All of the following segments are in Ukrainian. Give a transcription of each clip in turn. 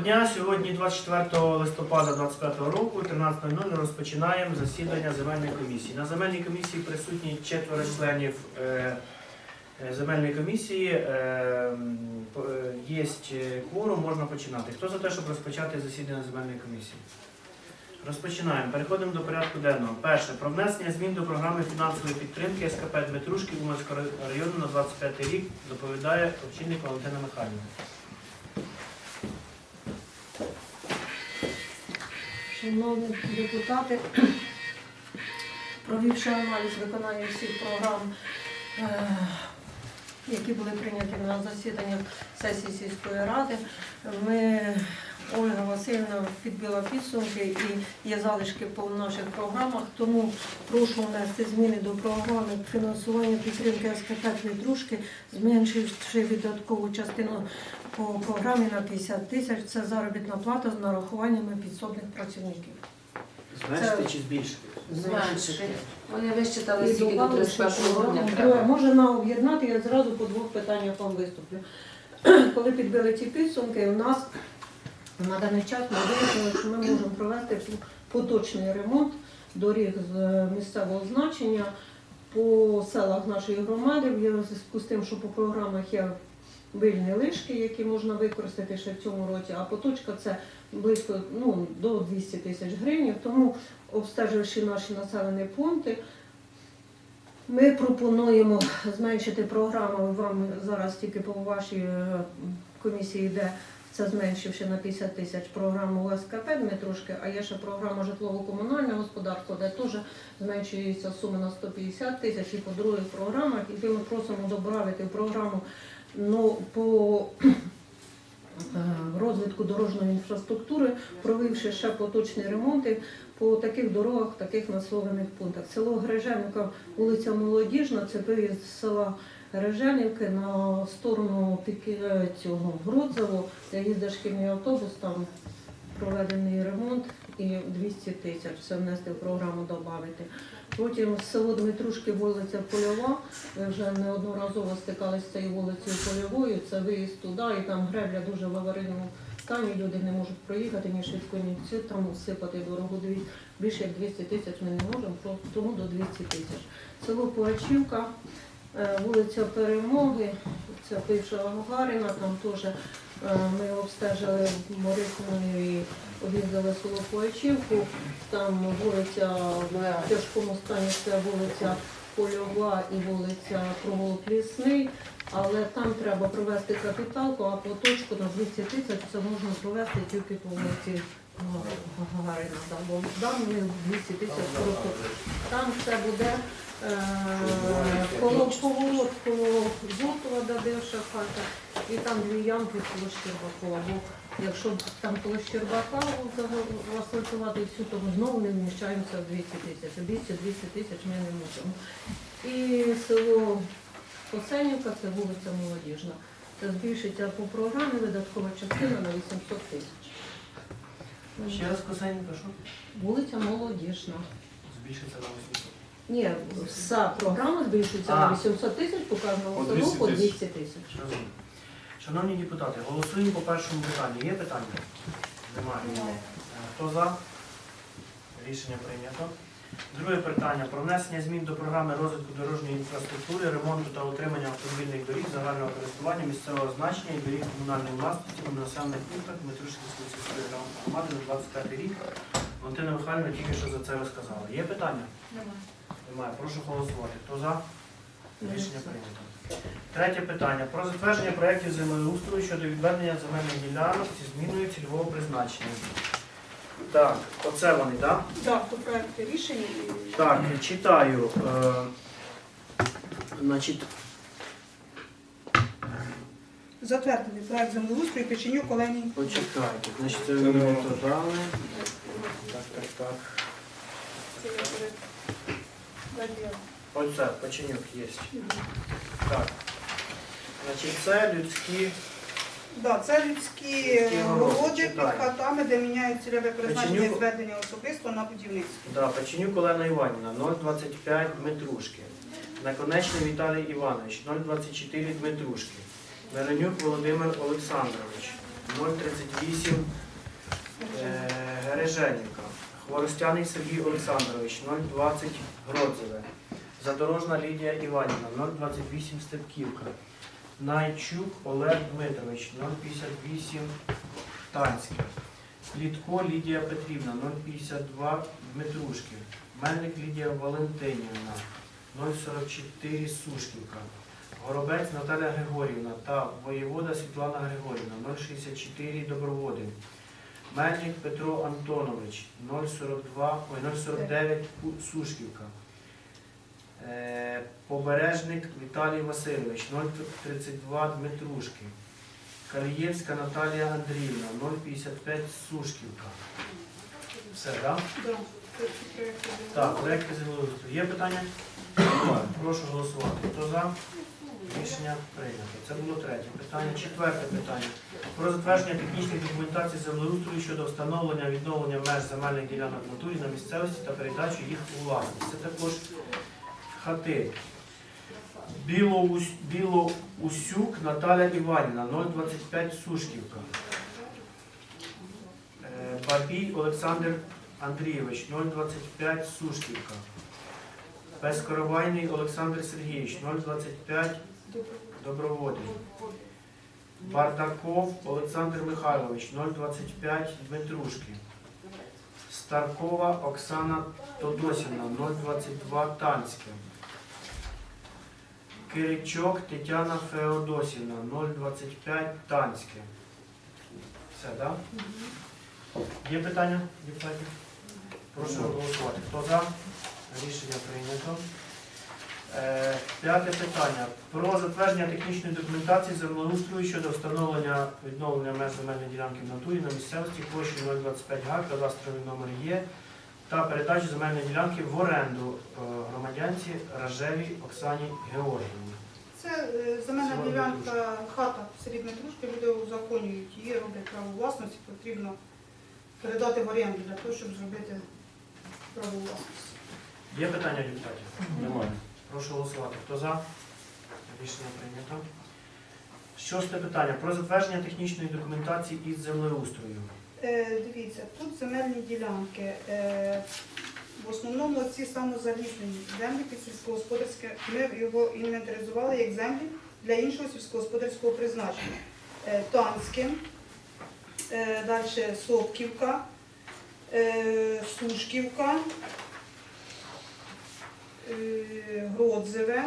Дня сьогодні 24 листопада 2025 року, 13.00 розпочинаємо засідання земельної комісії. На земельній комісії присутні четверо членів е, е, земельної комісії. Е, Є кворум, можна починати. Хто за те, щоб розпочати засідання земельної комісії? Розпочинаємо. Переходимо до порядку денного. Перше. Про внесення змін до програми фінансової підтримки СКП Дмитрушки Уманського району на 25 рік доповідає очільник Валентина Михайлівна. Шановні депутати, провівши аналіз виконання всіх програм, е, які були прийняті на засіданнях сесії сільської ради, ми Ольга Васильівна підбила підсумки і є залишки по наших програмах, тому прошу внести зміни до програми фінансування підтримки СКП «Квітрушки», зменшивши видаткову частину по програмі на 50 тисяч. Це заробітна плата з нарахуваннями підсобних працівників. Зменшити чи збільшити? Зменшити. Вони вищитали скільки до 31 що грудня треба. Може на об'єднати, я зразу по двох питаннях вам виступлю. Коли підбили ці підсумки, у нас на даний час ми вирішили, що ми можемо провести поточний ремонт доріг з е, місцевого значення по селах нашої громади, в зв'язку з тим, що по програмах є вильні лишки, які можна використати ще в цьому році, а поточка це близько ну, до 200 тисяч гривень. Тому обстеживши наші населені пункти, ми пропонуємо зменшити програму. Вам зараз тільки по вашій е, комісії йде це зменшивши на 50 тисяч програму ОСКП Дмитрушки, а є ще програма житлово-комунальне господарство, де теж зменшується сума на 150 тисяч і по других програмах. І ми просимо додати в програму ну, по е, розвитку дорожньої інфраструктури, провівши ще поточні ремонти по таких дорогах, таких населених пунктах. Село Гриженка, вулиця Молодіжна, це виїзд з села Гриженівки на сторону е, цього Гродзево, де їздить шкільний автобус, там проведений ремонт і 200 тисяч. Це внести в програму додати. Потім село Дмитрушки, вулиця Польова. Ви вже неодноразово стикалися з цією вулицею Польовою. Це виїзд туди, і там гребля дуже в аварійному стані. Люди не можуть проїхати, ні швидко, ні всі там сипати дорогу. Більше як 200 тисяч ми не можемо, тому до 200 тисяч. Село Пугачівка, е, вулиця Перемоги, це бивша Гагаріна, там теж е, ми обстежили Морисину і об'їздили село Пугачівку, там вулиця в тяжкому стані це вулиця Польова і вулиця Провулок Лісний, але там треба провести капіталку, а поточку на 200 тисяч це можна провести тільки по вулиці Гагарина. Бо там ми 200 тисяч просто там все буде е, коло поворот коло Зотова, де хата, і там дві ямки коло Щербакова. Якщо б там коло Щербака асфальтувати всю, то ми знову не вміщаємося в 200 тисяч. 200-200 тисяч ми не можемо. І село Косенівка, це вулиця Молодіжна. Це збільшиться по програмі видаткова частина на 800 тисяч. Ще раз Косенько, що? Вулиця Молодіжна. Збільшиться на 800. Ні, вся програма збільшується А. на 800 тисяч, по кожному По 200 тисяч. 200 тисяч. Розумію. Шановні депутати, голосуємо по першому питанню. Є питання? Немає. Е, Хто за? Рішення прийнято. Друге питання про внесення змін до програми розвитку дорожньої інфраструктури, ремонту та утримання автомобільних доріг загального користування місцевого значення і доріг комунальної власності у населених пунктах Метрушківської сільської громади на 25 рік. Валентина Михайлівна тільки що за це розказала. Є питання? Немає. Прошу голосувати. Хто за? Рішення прийнято. Третє питання. Про затвердження проєктів землеустрою щодо відведення земельних ділянок зі зміною цільового призначення. Так, оце вони, так? Так, по проекту рішення. і- Так, читаю. Е, значить, Затвердили проект землеустрою Печенюк Олені. почекайте. Значить, це ви не мені воно. то дали. Так, так, так. Це я перед- Далі. Оце, печенюк є. Так. Значить, це людські. Да, це людські городи, городи під читаю. хатами, де міняють цільове призначення Печенюк. зведення особисто на будівництво. Да, Печенюк Олена Іванівна, 025 Дмитрушки. Наконечний Віталій Іванович, 024 Дмитрушки. Миронюк Володимир Олександрович, 038 е, Гереженівка. Хворостяний Сергій Олександрович 020 Гродзеве. Задорожна Лідія Іванівна 028 Степківка. Найчук Олег Дмитрович 058 Танське. Літко Лідія Петрівна 052 Дмитрушки. Мельник Лідія Валентинівна 044 Сушківка. Горобець Наталя Григорівна та воєвода Світлана Григорівна 064 Доброводин. Мельник Петро Антонович 042, ой, 049 Сушківка. Е, Побережник Віталій Васильович 032 Дмитрушки. Калієвська Наталія Андріївна 055 Сушківка. Все, так? Да. Так, проєкти землеустрою. Є питання? Прошу голосувати. Хто за? Рішення прийнято. Це було третє питання. Четверте питання. Про затвердження технічної документації землеустрою щодо встановлення відновлення меж земельних ділянок натурі на місцевості та передачу їх у власність. Це також хати. Білоус, Білоусюк Наталя Іванівна, 025 Сушківка. Е, Бабій Олександр Андрійович, 025 Сушківка. Безкоровайний Олександр Сергійович, 025 Доброводин. Бардаков Олександр Михайлович, 025 Дмитрушки. Старкова Оксана Тодосівна, 022 Танське. Киричок Тетяна Феодосівна, 025 Танське. Все, так? Є питання, депутатів? Прошу голосувати. Хто за? Рішення прийнято. Е, П'яте питання. Про затвердження технічної документації землеустрою щодо встановлення відновлення меж земельної ділянки в натурі на місцевості площі 025 га, кадастровий номер є, та передачі земельної ділянки в оренду е, громадянці Ражевій Оксані Георгіївні. Це е, земельна ділянка, хата в селі Дмитрушки, люди узаконюють її, роблять право власності, потрібно передати в оренду для того, щоб зробити право власності. Є питання депутатів? Немає. Прошу голосувати. Хто за? Рішення прийнято. Шосте питання. Про затвердження технічної документації із землеустрою. Е, Дивіться, тут земельні ділянки. е, В основному ці самозаліснені землі під сільськогосподарське. Ми його інвентаризували як землі для іншого сільськогосподарського призначення. Е, Танське, е, далі Сопківка, Сушківка, Гродзеве.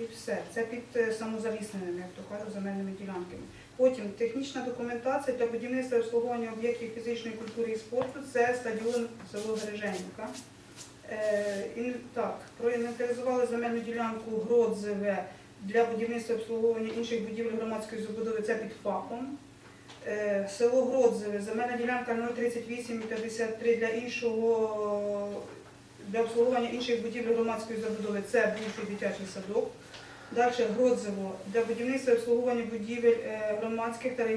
І все. Це під е, самозалісненими, як то кажуть, земельними ділянками. Потім технічна документація для будівництва обслуговування об'єктів фізичної культури і спорту це стадіон село Береженівка. Е, так, проінвентаризували земельну ділянку Гродзеве для будівництва обслуговування інших будівель громадської забудови, це під ФАПом. Е, село Гродзеве, земельна ділянка 03853 для іншого для обслуговування інших будівель громадської забудови, це бувший дитячий садок. Далі Гродзево для будівництва і обслуговування будівель е, громадських та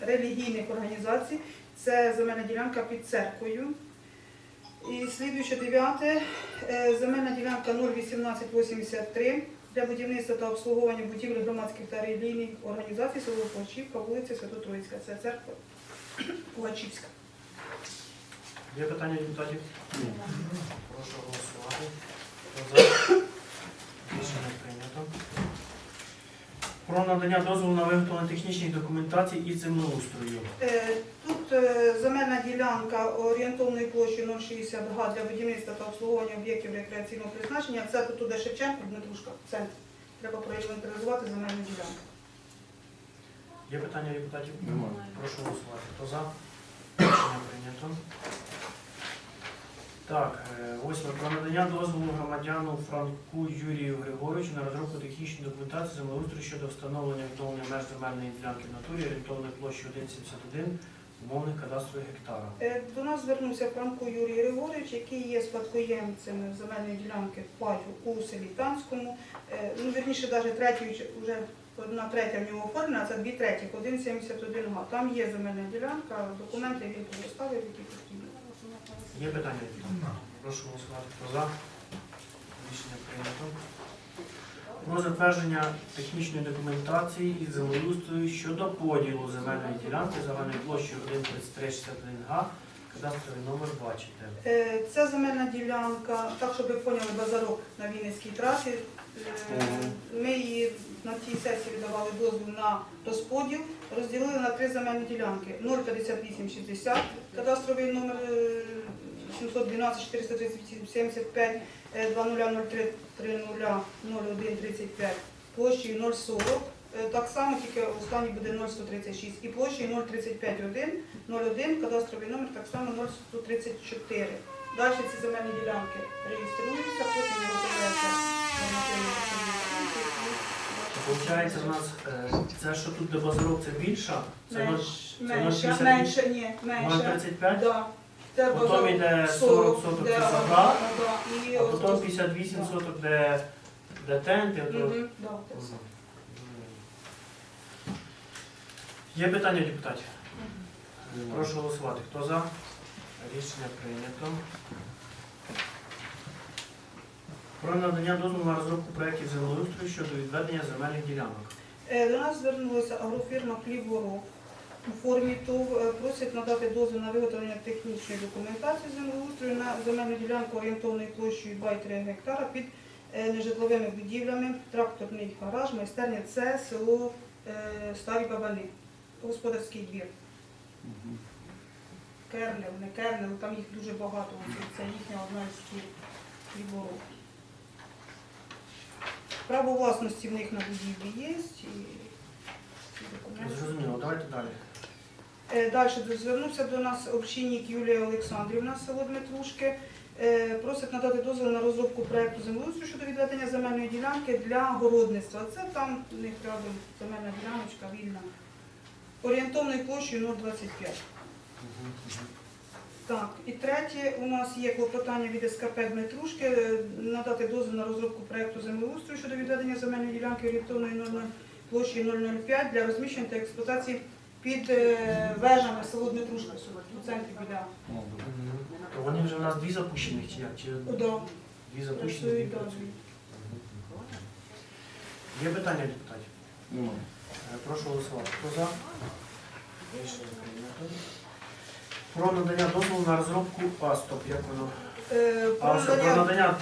релігійних організацій. Це земельна ділянка під церквою. І слідуюче дев'яте, е, земельна ділянка 01883 для будівництва та обслуговування будівель громадських та релігійних організацій село Плачівка, вулиця Свято-Троїцька. Це церква Пугачівська. Є питання депутатів? Прошу голосувати. Хто за? Рішення прийнято. Про надання дозволу на виготовлення технічних документацій із землеустрою. Е, Тут е, земельна ділянка орієнтовною площею 060 га для будівництва та обслуговування об'єктів рекреаційного призначення. Це тут туди Шевченко, Дмитрушка, в центрі. Треба проінвентаризувати земельну ділянку. Є питання депутатів? Немає. Прошу голосувати. Хто за? Рішення прийнято. Так, е, восьме. Про надання дозволу громадяну Франку Юрію Григоровичу на розробку технічної документації землеустрою щодо встановлення відновлення меж земельної ділянки в натурі орієнтовною площею 1,71 умовних кадастрових гектара. Е, До нас звернувся Франко Юрій Григорович, який є спадкоємцем земельної ділянки паю у селі Танському. Е, Ну, вірніше, навіть чи- вже одна третя в нього оформлена, а це дві третіх, 1,71 га. Там є земельна ділянка, документи він предоставив, які потрібні. Є питання? Прошу голосувати. Хто за? Рішення прийнято. про затвердження технічної документації із землеустрою щодо поділу земельної ділянки загальною площею 13361 га, кадастровий номер бачите. Е, Ця земельна ділянка, так щоб ви поняли базарок на Вінницькій трасі, ми її на цій сесії давали дозвіл на розподіл, розділили на три земельні ділянки. 05860, кадастровий номер е, 712 438 75 е, 2003 0135 площею 040. Е, Так само, тільки останній буде 0136 і площею 035 01, кадастровий номер так само 0134. Далі ці земельні ділянки реєструються, потім розробляється нормативна Получається, у нас е, це, що тут де базарок, це більша? Це Менш- ноль- це Менше, 0,58? менше, ні, менше. 0,35? Да. Це Потім йде 40 соток де це ага, забрав, да, і а потім ось- 58 соток, де, де тент, ото- Мгм, да, це все. Є питання депутатів? Прошу голосувати. Хто за? Рішення прийнято. Про надання дозволу на розробку проєктів землеустрою щодо відведення земельних ділянок. Е, До нас звернулася агрофірма Хліборог у формі ТОВ. Е, Просять надати дозвіл на виготовлення технічної документації землеустрою на земельну ділянку орієнтовною площею 2,3 гектара під е, нежитловими будівлями, тракторний гараж, майстерня. Це село Старі Бабани, господарський двір. Кернел, не Кернел, там їх дуже багато. Це їхня одна із фір Хліборог. Право власності в них на будівлі є. Зрозуміло, давайте далі. Е, Далі звернувся до нас общинник Юлія Олександрівна, село Дмитрушки. Е, Просить надати дозвіл на розробку проекту землеустрою щодо відведення земельної ділянки для городництва. Це там у них рядом земельна діляночка вільна. Орієнтовною площею 0,25. Так, і третє у нас є клопотання від СКП Дмитрушки е, надати дозвіл на розробку проекту землеустрою щодо відведення земельної ділянки орієнтовної 0,0 площею 005 для розміщення та експлуатації під е, вежами село Дмитрушка у центрі біля. То вони вже у нас дві запущених чи як? Чи Да, дві запущені, дві? Є питання депутатів? Немає. Е, Прошу голосувати. Хто за? Рішення прийнято. Про надання дозволу на розробку А, стоп, як воно? Е, Про надання надання,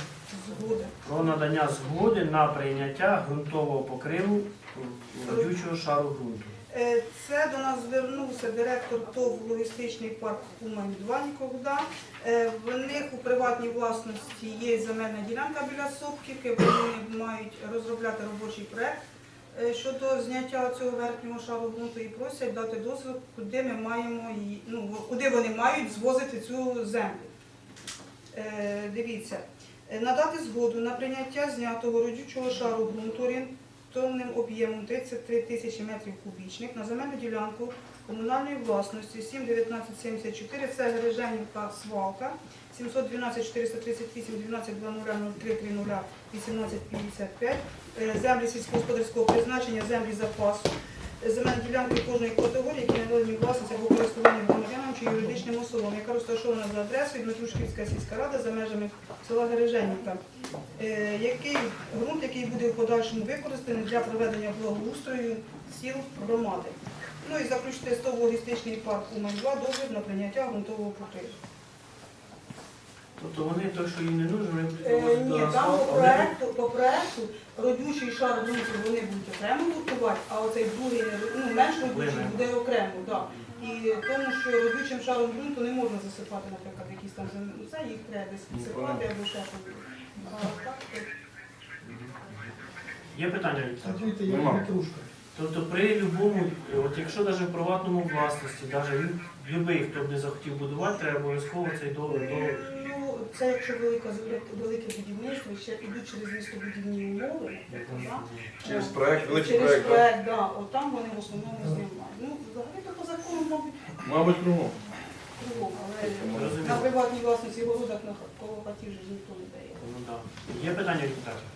згоди. про надання згоди на прийняття ґрунтового покриву родючого шару ґрунту. Е, Це до нас звернувся директор ТОВ логістичний парк Умань 2 Нікогда. Е, В них у приватній власності є земельна ділянка біля Сопківки, вони мають розробляти робочий проект е, щодо зняття цього верхнього шару ґрунту і просять дати дозвіл, куди ми маємо її, ну, куди вони мають звозити цю землю. Е, Дивіться, е, надати згоду на прийняття знятого родючого шару ґрунту орієнтовним об'ємом 33 тисячі метрів кубічних на земельну ділянку комунальної власності 71974, це Гереженівка свалка, 712 438 12 00 03 30 1855, Е, землі сільськогосподарського призначення, землі запасу, Е, земельні ділянки кожної категорії, які належні власності або користування громадянам чи юридичним особам, яка розташована за адресою Дмитрушківська сільська рада за межами села Гереженівка, Е, який ґрунт, який буде в подальшому використаний для проведення благоустрою сіл громади. Ну і заключити стов логістичний парк Умань-2 дозвіл на прийняття ґрунтового покриву. Тобто вони той, що їм не нужно, вони будуть Е, до Ні, там по а вони- проекту, по проекту родючий шар ґрунту вони будуть окремо гуртувати, а оцей другий ну, менш родючий буде окремо. Да. І тому, що родючим шаром ґрунту не можна засипати, наприклад, якісь там зем- ну, це їх треба десь засипати понятно. або ще щось. А так, то Є питання Нема. петрушка. Тобто при любому, от якщо навіть в приватному власності, навіть любий, хто б не захотів будувати, треба обов'язково цей договір. договір. Ну, це якщо велика земля- велике будівництво, ще ідуть через містобудівні умови, да. Через проект, великий через проект. да? проект, да, от там вони в основному знімають. Ну, взагалі то по закону, мабуть, Мабуть, кругом. кругом, але на приватній власності городах на коло хатів же ж ніхто не дає. Ну, да. Є питання депутатів?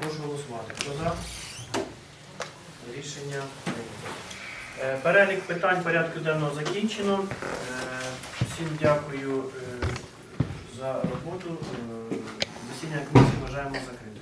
Прошу голосувати. Хто за? Рішення прийнято. Е, Перелік питань порядку денного закінчено. Е, Всім дякую е, за роботу. Е, Засідання комісії вважаємо закритим.